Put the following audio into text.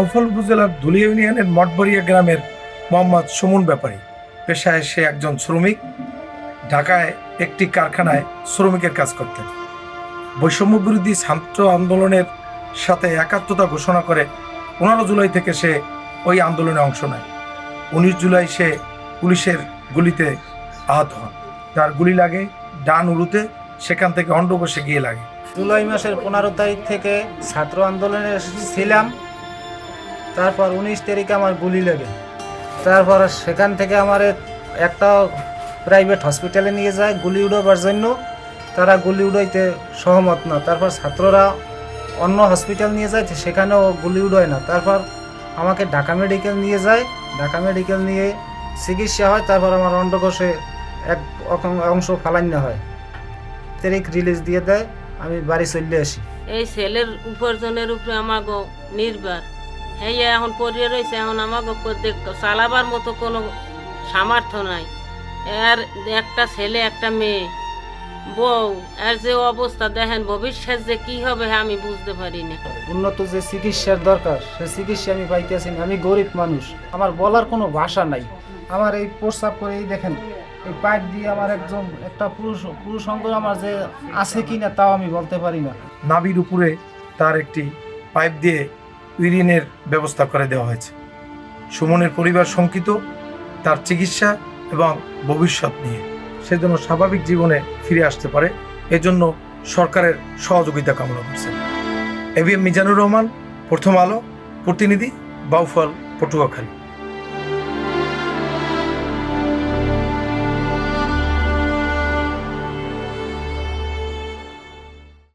আউফল উপজেলার ধুলিয়া ইউনিয়নের মঠবরিয়া গ্রামের মোহাম্মদ সুমন ব্যাপারী। পেশায় সে একজন শ্রমিক, ঢাকায় একটি কারখানায় শ্রমিকের কাজ করতেন। বৈষম্য বিরোধী ছাত্র আন্দোলনের সাথে একাত্মতা ঘোষণা করে পনেরো জুলাই থেকে সে ওই আন্দোলনে অংশ নেয়। উনিশ জুলাই সে পুলিশের গুলিতে আহত হন। তার গুলি লাগে ডান উড়ুতে সেখান থেকে অন্ডকোষে গিয়ে লাগে। জুলাই মাসের পনেরো তারিখ থেকে ছাত্র আন্দোলনে ছিলাম তারপর উনিশ তারিখে আমার গুলি লেগে। তারপর সেখান থেকে আমার একটা প্রাইভেট হসপিটালে নিয়ে যায় গুলি উড়াবার জন্য। তারা গুলি উড়াইতে সহমত না। তারপর ছাত্ররা অন্য হসপিটাল নিয়ে যায় সেখানেও গুলি উড়ায় না। তারপর আমাকে ঢাকা মেডিকেল নিয়ে যায়। ঢাকা মেডিকেল নিয়ে চিকিৎসা হয়। তারপর আমার অন্ডকোষে এক অংশ ফালান্য হয়। তারিখ রিলিজ দিয়ে দেয়। আমি বাড়ি চলে আসি। এই ছেলের উপার্জনের উপরে আমাকে নির্ভর। হ্যাঁ এখন পড়িয়ে রয়েছে এখন আমাকে চালাবার মতো কোনো সামর্থ্য নাই। এর একটা ছেলে একটা মেয়ে বউ এর যে অবস্থা দেখেন ভবিষ্যৎ যে কি হবে হ্যাঁ আমি বুঝতে পারি না উন্নত যে চিকিৎসার দরকার সে চিকিৎসা আমি পাইতেছি না আমি গরিব মানুষ। আমার বলার কোনো ভাষা নাই। আমার এই প্রস্তাব করে এই দেখেন এই পাইপ দিয়ে আমার একজন একটা পুরুষ পুরুষ অঙ্গ আমার যে আছে কি না তাও আমি বলতে পারি না। নাবির উপরে তার একটি পাইপ দিয়ে ইউরিনের ব্যবস্থা করে দেওয়া হয়েছে। সুমনের পরিবার শঙ্কিত, তার চিকিৎসা এবং ভবিষ্যৎ নিয়ে। সে যেন স্বাভাবিক জীবনে ফিরে আসতে পারে, এজন্য সরকারের সহযোগিতা কামনা করছেন এবিএম মিজানুর রহমান, প্রথম আলো, প্রতিনিধি, বাউফল, পটুয়াখালী।